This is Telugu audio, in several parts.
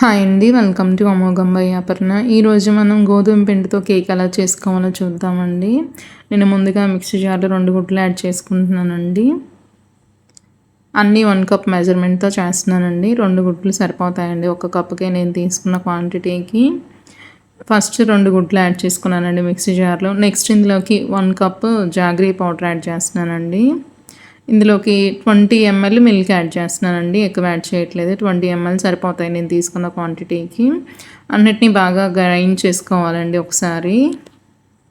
హాయ్ అండి వెల్కమ్ టు అమోఘంబై అపర్ణ ఈరోజు మనం గోధుమ పిండితో కేక్ ఎలా చేసుకోవాలో చూద్దామండి. నేను ముందుగా మిక్సీ జార్లో రెండు గుడ్లు యాడ్ చేసుకుంటున్నానండి. అన్నీ వన్ కప్ మెజర్మెంట్తో చేస్తున్నానండి. రెండు గుడ్లు సరిపోతాయండి. ఒక కప్కే నేను తీసుకున్న క్వాంటిటీకి. ఫస్ట్ రెండు గుడ్లు యాడ్ చేసుకున్నానండి మిక్సీ జార్లో. నెక్స్ట్ ఇందులోకి one cup jaggery powder add చేస్తున్నానండి. ఇందులోకి ట్వంటీ ఎంఎల్ మిల్క్ యాడ్ చేస్తున్నానండి. ఎక్కువ యాడ్ చేయట్లేదు. ట్వంటీ ఎంఎల్ సరిపోతాయి. నేను తీసుకున్న క్వాంటిటీకి. అన్నిటినీ బాగా గ్రైండ్ చేసుకోవాలండి ఒకసారి.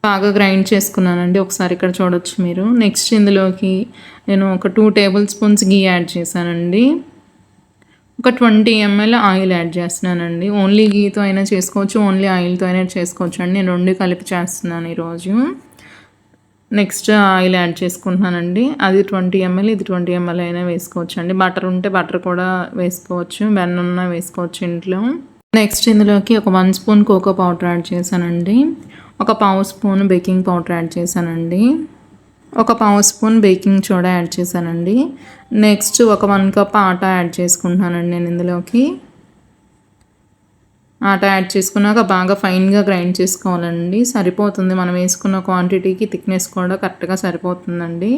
బాగా గ్రైండ్ చేసుకున్నానండి. ఒకసారి ఇక్కడ చూడొచ్చు మీరు. నెక్స్ట్ ఇందులోకి నేను ఒక two tablespoons ghee add చేశానండి. ఒక ట్వంటీ ఎంఎల్ ఆయిల్ యాడ్ చేస్తున్నానండి. ఓన్లీ గీతో అయినా చేసుకోవచ్చు. ఓన్లీ ఆయిల్తో అయినా చేసుకోవచ్చు అండి. నేను రెండు కలిపి చేస్తున్నాను ఈరోజు. నెక్స్ట్ ఆయిల్ యాడ్ చేసుకుంటున్నానండి. అది ట్వంటీ ఎంఎల్ ఇది ట్వంటీ ఎంఎల్ అయినా వేసుకోవచ్చు అండి బటర్ ఉంటే బటర్ కూడా వేసుకోవచ్చు వెన్న ఉన్నా వేసుకోవచ్చు ఇంట్లో. నెక్స్ట్ ఇందులోకి ఒక one spoon cocoa powder add చేశానండి. ఒక పావు స్పూన్ బేకింగ్ పౌడర్ యాడ్ చేశానండి. ఒక పావు స్పూన్ బేకింగ్ సోడా యాడ్ చేశానండి. నెక్స్ట్ ఒక వన్ కప్ ఆటా యాడ్ చేసుకుంటున్నానండి నేను ఇందులోకి. ఆట యాడ్ చేసుకున్నాక బాగా ఫైన్గా గ్రైండ్ చేసుకోవాలండి. సరిపోతుంది. మనం వేసుకున్న క్వాంటిటీకి థిక్నెస్ కూడా కరెక్ట్గా సరిపోతుందండి.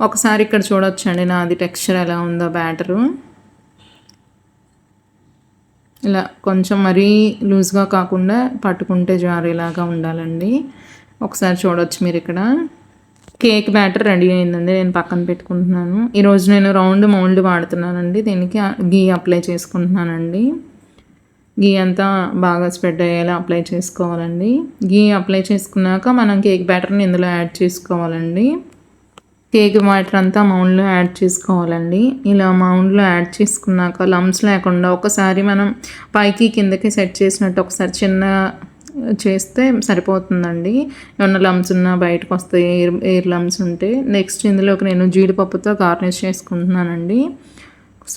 ఒకసారి ఇక్కడ చూడొచ్చండి నాది టెక్స్చర్ ఎలా ఉందో బ్యాటరు ఇలా కొంచెం మరీ లూజ్గా కాకుండా పట్టుకుంటే జారేలాగా ఉండాలండి. ఒకసారి చూడొచ్చు మీరు ఇక్కడ. కేక్ బ్యాటర్ రెడీ అయిందండి. నేను పక్కన పెట్టుకుంటున్నాను. ఈరోజు నేను రౌండ్ మౌల్డ్ వాడుతున్నానండి. దీనికి గీ అప్లై చేసుకుంటున్నానండి. గీ అంతా బాగా స్ప్రెడ్ అయ్యేలా అప్లై చేసుకోవాలండి. గీ అప్లై చేసుకున్నాక మనం కేక్ బ్యాటర్ని ఇందులో యాడ్ చేసుకోవాలండి. కేక్ బ్యాటర్ అంతా మౌండ్లో యాడ్ చేసుకోవాలండి. ఇలా మౌండ్లో యాడ్ చేసుకున్నాక లమ్స్ లేకుండా ఒకసారి మనం పైకి కిందకి సెట్ చేసినట్టు ఒకసారి చిన్న చేస్తే సరిపోతుందండి. ఏమన్నా లమ్స్ ఉన్నా బయటకు వస్తాయి ఎయిర్ ఎయిర్ లమ్స్ ఉంటే. నెక్స్ట్ ఇందులోకి నేను జీడిపప్పుతో గార్నిష్ చేసుకుంటున్నానండి.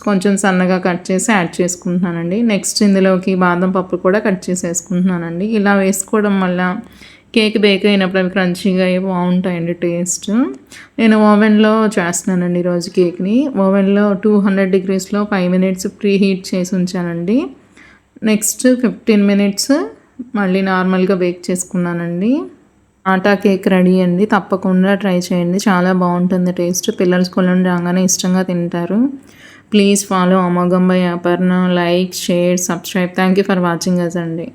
కొంచెం సన్నగా కట్ చేసి యాడ్ చేసుకుంటున్నానండి. నెక్స్ట్ ఇందులోకి బాదం పప్పు కూడా కట్ చేసేసుకుంటున్నానండి. ఇలా వేసుకోవడం వల్ల కేక్ బేక్ అయినప్పుడు అవి క్రంచీగా అయ్యి బాగుంటాయండి టేస్ట్. నేను ఓవెన్లో చేస్తున్నానండి ఈరోజు కేక్ని. ఓవెన్లో టూ హండ్రెడ్ డిగ్రీస్లో ఫైవ్ మినిట్స్ ప్రీ హీట్ చేసి ఉంచానండి. నెక్స్ట్ ఫిఫ్టీన్ మినిట్స్ మళ్ళీ నార్మల్గా బేక్ చేసుకున్నానండి. ఆటా కేక్ రెడీ అండి. తప్పకుండా ట్రై చేయండి. చాలా బాగుంటుంది టేస్ట్. పిల్లలు స్కూల్ నుండి రాగానే ఇష్టంగా తింటారు. ప్లీజ్ ఫాలో అమోఘం by Aparna. Like share subscribe. Thank you for watching us అండి.